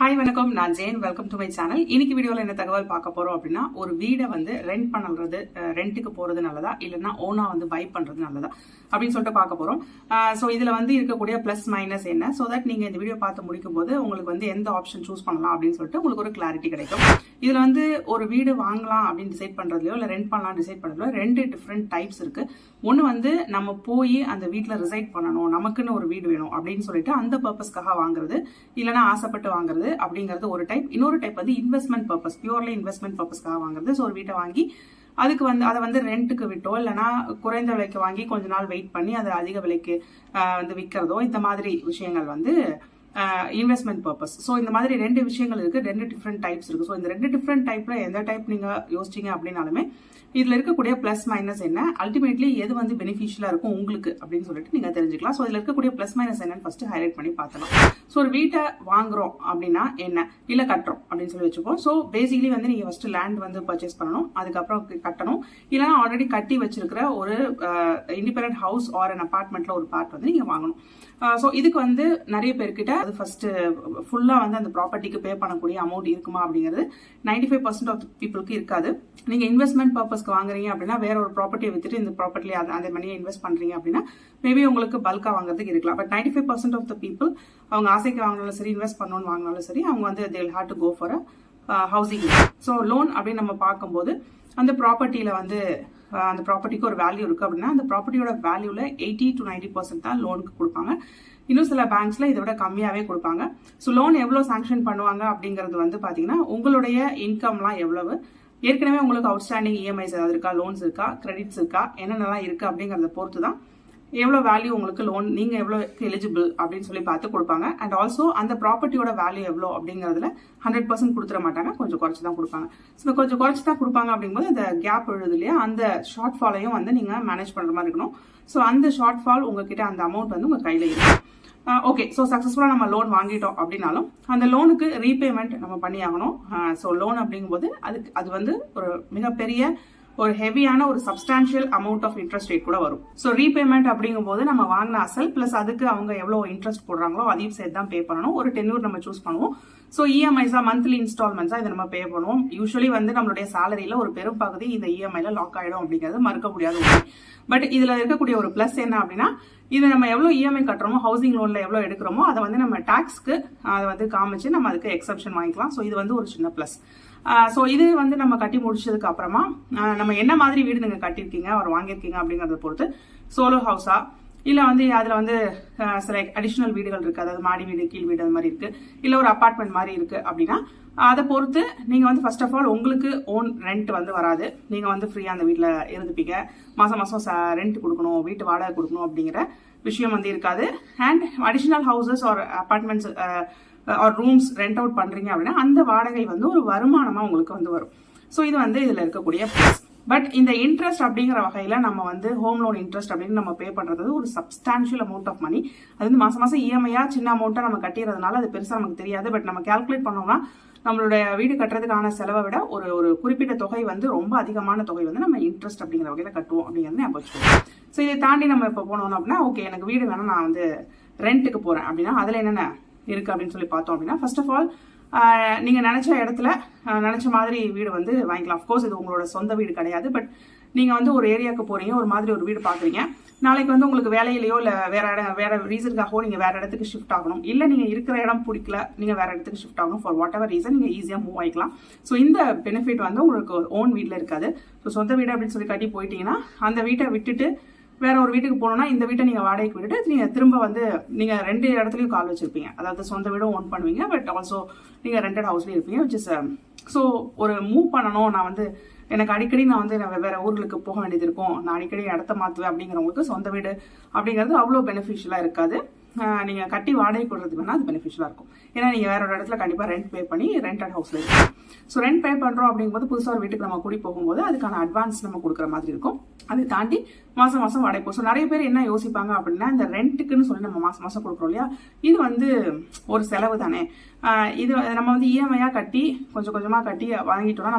Hi வணக்கம். நான் Jain. Welcome to my channel இன்னைக்கு வீடியோவில் என்ன தகவல் பார்க்க போகிறோம் அப்படின்னா ஒரு வீடை வந்து ரெண்ட் பண்ணுறது ரெண்ட்டுக்கு போகிறது நல்லதா? இல்லைன்னா ஓனாக வந்து பை பண்ணுறது நல்லதா? அப்படின்னு சொல்லிட்டு பார்க்க போகிறோம் ஸோ இதில் வந்து இருக்கக்கூடிய ப்ளஸ் மைனஸ் என்ன? ஸோ தட் நீங்கள் இந்த வீடியோ பார்த்து முடிக்கும் போது உங்களுக்கு வந்து எந்த ஆப்ஷன் சூஸ் பண்ணலாம் அப்படின்னு சொல்லிட்டு உங்களுக்கு ஒரு கிளாரிட்டி கிடைக்கும். இதில் வந்து ஒரு வீடு வாங்கலாம் அப்படின்னு டிசைட் பண்ணுறதுலையோ இல்லை ரெண்ட் பண்ணலாம் டிசைட் பண்ணுறதுலையோ ரெண்டு டிஃப்ரெண்ட் டைப்ஸ் இருக்குது ஒன்று வந்து நம்ம போய் அந்த வீட்டில் ரிசைட் பண்ணணும். நமக்குன்னு ஒரு வீடு வேணும் அப்படின்னு சொல்லிட்டு அந்த பர்பஸ்க்காக வாங்குறது. இல்லைன்னா ஆசைப்பட்டு வாங்குறது. அப்படிங்கிறது ஒரு டைப் இன்னொரு டைப் வந்து இன்வெஸ்ட்மெண்ட் பர்பஸ் பியூர்லி இன்வெஸ்ட்மெண்ட் பர்பஸ்க்காக வாங்குறது. ஸோ ஒரு வீட்டை வாங்கி அதுக்கு வந்து அதை வந்து ரெண்ட்டுக்கு விட்டோ இல்லைனா குறைந்த விலைக்கு வாங்கி கொஞ்ச நாள் வெயிட் பண்ணி அதை அதிக விலைக்கு வந்து விற்கிறதோ இந்த மாதிரி விஷயங்கள் வந்து இன்வெஸ்ட்மெண்ட் பர்பஸ் ஸோ இந்த மாதிரி ரெண்டு விஷயங்கள் இருக்கு. ரெண்டு டிஃப்ரெண்ட் டைப்ஸ் இருக்கு. ஸோ இந்த ரெண்டு டிஃப்ரெண்ட் டைப்ல எந்த டைப் நீங்க யோசிச்சீங்க அப்படின்னாலுமே இதுல இருக்கக்கூடிய பிளஸ் மைனஸ் என்ன? அல்டிமேட்லி எது வந்து பெனிஃபிஷியலா இருக்கும் உங்களுக்கு அப்படின்னு சொல்லிட்டு நீங்க தெரிஞ்சுக்கலாம். ஸோ இதுல இருக்கக்கூடிய பிளஸ் மைனஸ் என்னன்னு ஃபர்ஸ்ட் ஹைலைட் பண்ணி பார்த்தலாம் ஸோ ஒரு வீட்டை வாங்குறோம் அப்படின்னா என்ன? இல்லை கட்டுறோம் அப்படின்னு சொல்லி வச்சுப்போம். ஸோ பேசிக்கலி வந்து நீங்க ஃபர்ஸ்ட் லேண்ட் வந்து பர்ச்சேஸ் பண்ணணும். அதுக்கப்புறம் கட்டணும். இல்லைன்னா ஆல்ரெடி கட்டி வச்சிருக்கிற ஒரு இண்டிபெண்ட் ஹவுஸ் ஆர் அன் அபார்ட்மெண்ட்ல ஒரு பார்ட் வந்து நீங்க வாங்கணும். ஸோ இதுக்கு வந்து நிறைய பேர்கிட்ட அது ஃபர்ஸ்ட் ஃபுல்லாக வந்து அந்த ப்ராப்பர்ட்டிக்கு பே பண்ணக்கூடிய அமௌண்ட் இருக்குமா அப்படிங்கிறது நைன்டி ஃபைவ் பர்சன்ட் ஆஃப் பீப்புளுக்கு இருக்காது. நீங்கள் இன்வெஸ்ட்மெண்ட் பர்பஸ்க்கு வாங்குறீங்க அப்படின்னா வேற ஒரு ப்ராப்பர்ட்டியை வித்துட்டு இந்த ப்ராப்பர்ட்டில அந்த மணியை இன்வெஸ்ட் பண்ணுறீங்க அப்படின்னா மேபி உங்களுக்கு பல்காக வாங்குறதுக்கு இருக்கலாம். But ninety five percent of the people அவங்க ஆசைக்கு வாங்கினாலும் சரி இன்வெஸ்ட் பண்ணணும்னு வாங்கினாலும் சரி அவங்க வந்து they had to go for housing so loan அப்படின்னு நம்ம பார்க்கும்போது அந்த ப்ராப்பர்ட்டியில் வந்து அந்த ப்ராப்பர்ட்டிக்கு ஒரு வேல்யூ இருக்குது அப்படின்னா அந்த ப்ராப்பர்ட்டியோட வேல்யூவில் எயிட்டி டு நைன்டி பர்சன்ட் தான் லோனுக்கு கொடுப்பாங்க. இன்னும் சில பேங்க்ஸில் இதை விட கம்மியாகவே கொடுப்பாங்க. ஸோ லோன் எவ்வளோ சாங்ஷன் பண்ணுவாங்க அப்படிங்கிறது வந்து பார்த்தீங்கன்னா உங்களுடைய இன்கம்லாம் எவ்வளவு? ஏற்கனவே உங்களுக்கு அவுட்ஸ்டாண்டிங் இஎம்ஐஸ் ஏதாவது இருக்கா? லோன்ஸ் இருக்கா? கிரெடிட்ஸ் இருக்கா? என்னென்னலாம் இருக்குது அப்படிங்கிறத பொறுத்து தான் எவ்வளோ வேல்யூ உங்களுக்கு லோன் நீங்கள் எவ்வளோ எலிஜிபிள் அப்படின்னு சொல்லி பார்த்து கொடுப்பாங்க. அண்ட் ஆல்சோ அந்த ப்ராப்பர்ட்டியோட வேல்யூ எவ்வளோ அப்படிங்கிறதுல ஹண்ட்ரட் பர்சன்ட் கொடுத்துட மாட்டாங்க. கொஞ்சம் குறைச்சி தான் கொடுப்பாங்க. ஸோ கொஞ்சம் குறைச்சி தான் கொடுப்பாங்க அப்படிங்கும்போது அந்த கேப் எழுது இல்லையா? அந்த ஷார்ட் ஃபாலையும் வந்து நீங்கள் மேனேஜ் பண்ணுற மாதிரி இருக்கணும். ஸோ அந்த ஷார்ட் ஃபால் உங்ககிட்ட அந்த அமௌண்ட் வந்து உங்கள் கையில் இருக்கும் ஓகே ஸோ சக்ஸஸ்ஃபுல்லாக நம்ம லோன் வாங்கிட்டோம் அப்படின்னாலும் அந்த லோனுக்கு ரீபேமெண்ட் நம்ம பண்ணியாகணும். ஸோ லோன் அப்படிங்கும்போது அதுக்கு அது வந்து ஒரு மிகப்பெரிய ஒரு ஹெவியான ஒரு substantial amount of interest rate கூட வரும். ஸோ ரீபேமெண்ட் அப்படிங்கும்போது நம்ம வாங்கின அசல் பிளஸ் அதுக்கு அவங்க எவ்வளோ இன்ட்ரெஸ்ட் போடுறாங்களோ அதையும் சேர்த்து தான் பே பண்ணணும். ஒரு டென்யூர் நம்ம சூஸ் பண்ணுவோம். ஸோ இஎம்ஐஸா மந்த்லி இன்ஸ்டால்மெண்ட்ஸா இதை நம்ம பே பண்ணுவோம். யூஸ்வலி வந்து நம்மளுடைய சேலரியில் ஒரு பெரும் பகுதி இந்த இஎம்ஐல லாக் ஆகிடும் அப்படிங்கிறது மறுக்க முடியாது. பட் இதுல இருக்கக்கூடிய ஒரு பிளஸ் என்ன அப்படின்னா இது நம்ம எவ்வளோ இஎம்ஐ கட்டுறோமோ ஹவுசிங் லோனில் எவ்வளோ எடுக்கிறோமோ அதை வந்து நம்ம டாக்ஸ்க்கு அதை வந்து காமிச்சு நம்ம அதுக்கு எக்ஸப்ஷன் வாங்கிக்கலாம். ஸோ இது வந்து ஒரு சின்ன ப்ளஸ் ஸோ இது வந்து நம்ம கட்டி முடிச்சதுக்கு அப்புறமா நம்ம என்ன மாதிரி வீடு நீங்கள் கட்டியிருக்கீங்க அவர் வாங்கியிருக்கீங்க அப்படிங்கிறத பொறுத்து சோலோ ஹவுஸா இல்லை வந்து அதில் வந்து சில அடிஷ்னல் வீடுகள் இருக்குது அதாவது மாடி வீடு கீழ் வீடு அது மாதிரி இருக்குது இல்லை ஒரு அப்பார்ட்மெண்ட் மாதிரி இருக்குது அப்படின்னா அதை பொறுத்து நீங்கள் வந்து ஃபர்ஸ்ட் ஆஃப் ஆல் உங்களுக்கு ஓன் ரெண்ட் வந்து வராது. நீங்கள் வந்து ஃப்ரீயாக அந்த வீட்டில் இருந்துப்பீங்க. மாதம் மாதம் ரெண்ட் கொடுக்கணும் வீட்டு வாடகை கொடுக்கணும் அப்படிங்கிற விஷயம் வந்து இருக்காது. And additional houses or apartments or rooms rent out பண்ணுறீங்க அப்படின்னா அந்த வாடகை வந்து ஒரு வருமானமாக உங்களுக்கு வந்து வரும். ஸோ இது வந்து இதில் இருக்கக்கூடிய ப்ளஸ் பட் இந்த இன்ட்ரெஸ்ட் அப்படிங்கிற வகையில் நம்ம வந்து ஹோம் லோன் இன்ட்ரெஸ்ட் அப்படின்னு நம்ம பே பண்ணுறது ஒரு சப்ஸ்டான்ஷியல் அமௌண்ட் ஆஃப் மணி அது வந்து மாதம் மாதம் இஎம்ஐயா சின்ன அமௌண்ட்டாக நம்ம கட்டிடுறதுனால அது பெருசாக நமக்கு தெரியாது. பட் நம்ம கேல்குலேட் பண்ணோம்னா நம்மளுடைய வீடு கட்டுறதுக்கான செலவை விட ஒரு ஒரு குறிப்பிட்ட தொகை வந்து ரொம்ப அதிகமான தொகை வந்து நம்ம இன்ட்ரெஸ்ட் அப்படிங்கிற வகையில் கட்டுவோம் அப்படிங்கிறது ஞாபகம் வச்சுக்கோங்க. ஸோ இதை தாண்டி நம்ம இப்போ போனோம் அப்படின்னா ஓகே எனக்கு வீடு வேணால் நான் வந்து ரெண்ட்டுக்கு போகிறேன் அப்படின்னா அதில் என்னென்ன இருக்குது அப்படின்னு சொல்லி பார்த்தோம் அப்படின்னா ஃபர்ஸ்ட் ஆஃப் ஆல் நீங்கள் நினச்ச இடத்துல நினச்ச மாதிரி வீடு வந்து வாங்கிக்கலாம். அஃப்கோர்ஸ் இது உங்களோட சொந்த வீடு கிடையாது பட் நீங்கள் வந்து ஒரு ஏரியாவுக்கு போகிறீங்க ஒரு மாதிரி ஒரு வீடு பார்க்குறீங்க. நாளைக்கு வந்து உங்களுக்கு வேலையிலையோ இல்லை வேற இடம் வேற ரீசனுக்காகவோ நீங்கள் வேற இடத்துக்கு ஷிஃப்ட் ஆகணும். இல்லை நீங்கள் இருக்கிற இடம் பிடிக்கல நீங்கள் வேற இடத்துக்கு ஷிஃப்ட் ஆகணும். ஃபார் வாட் எவர் ரீசன் நீங்கள் ஈஸியாக மூவ் ஆகிக்கலாம் ஸோ இந்த பெனிஃபிட் வந்து உங்களுக்கு ஓன் வீட்டில் இருக்காது. ஸோ சொந்த வீடு அப்படின்னு சொல்லி கட்டி போயிட்டீங்கன்னா அந்த வீட்டை விட்டுட்டு வேற ஒரு வீட்டுக்கு போனோம்னா இந்த வீட்டை நீங்க வாடகைக்கு விட்டுட்டு நீங்க திரும்ப வந்து நீங்க ரெண்டு இடத்துலயும் கால் வச்சிருப்பீங்க. அதாவது சொந்த வீடும் ஓன் பண்ணுவீங்க பட் ஆல்சோ நீங்க ரெண்டட் ஹவுஸ்லயும் இருப்பீங்க விச் இஸ் ஸோ ஒரு மூவ் பண்ணணும். நான் வந்து எனக்கு அடிக்கடி நான் வந்து வேற ஊர்களுக்கு போக வேண்டியது இருக்கும். நான் அடிக்கடி இடத்த மாத்துவேன் அப்படிங்கிறவங்களுக்கு சொந்த வீடு அப்படிங்கிறது அவ்வளோ பெனிஃபிஷியலா இருக்காது. நீங்கள் கட்டி வாடகை கொடுறது வேணால் அது பெனிஃபிஷியலாக இருக்கும். ஏன்னா நீங்கள் வேற ஒரு இடத்துல கண்டிப்பாக ரெண்ட் பே பண்ணி ரெண்டட் ஹவுஸில் இருக்கும் ஸோ ரெண்ட் பே பண்ணுறோம் அப்படிங்கும்போது புதுசாக ஒரு வீட்டுக்கு நம்ம கூடி போகும்போது அதுக்கான அட்வான்ஸ் நம்ம கொடுக்குற மாதிரி இருக்கும். அதை தாண்டி மாதம் மாதம் வாடகை போகும் ஸோ நிறைய பேர் என்ன யோசிப்பாங்க அப்படின்னா இந்த ரெண்ட்டுக்குன்னு சொல்லி நம்ம மாதம் மாதம் கொடுக்குறோம் இல்லையா? இது வந்து ஒரு செலவு தானே. இது நம்ம வந்து இஎம்ஐயாக கட்டி கொஞ்சம் கொஞ்சமாக கட்டி வாங்கிட்டோம்னா